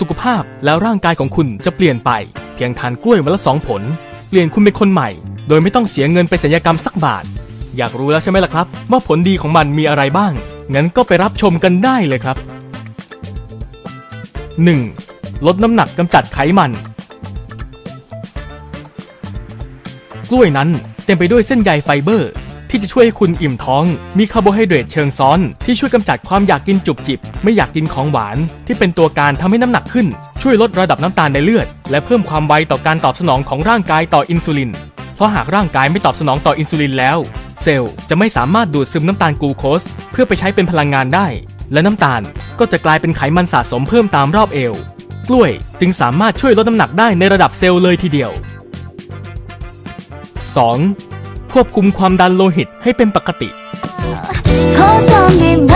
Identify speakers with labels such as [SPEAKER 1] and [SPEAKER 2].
[SPEAKER 1] สุขภาพแล้วร่างกายของคุณจะเปลี่ยนไป เพียงทานกล้วยวันละสองผล เปลี่ยนคุณเป็นคนใหม่ โดยไม่ต้องเสียเงินไปศัลยกรรมสักบาท อยากรู้แล้วใช่ไหมล่ะครับ ว่าผลดีของมันมีอะไรบ้าง งั้นก็ไปรับชมกันได้เลยครับ 1. ลดน้ำหนักกำจัดไขมัน กล้วยนั้นเต็มไปด้วยเส้นใยไฟเบอร์ ที่จะช่วยให้คุณอิ่มท้อง มีคาร์โบไฮเดรตเชิงซ้อน ที่ช่วยกำจัดความอยากกินจุบจิบ ไม่อยากกินของหวาน ที่เป็นตัวการทำให้น้ำหนักขึ้น ช่วยลดระดับน้ำตาลในเลือด และเพิ่มความไวต่อการตอบสนองของร่างกายต่ออินซูลิน เพราะหากร่างกายไม่ตอบสนองต่ออินซูลินแล้ว เซลล์จะไม่สามารถดูดซึมน้ำตาลกลูโคส เพื่อไปใช้เป็นพลังงานได้ และน้ำตาลก็จะกลายเป็นไขมันสะสมเพิ่มตามรอบเอว กล้วยจึงสามารถช่วยลดน้ำหนักได้ในระดับเซลล์เลยทีเดียว 2. ควบคุมความดันโลหิตให้เป็นปกติ
[SPEAKER 2] ขอจองได้ไหม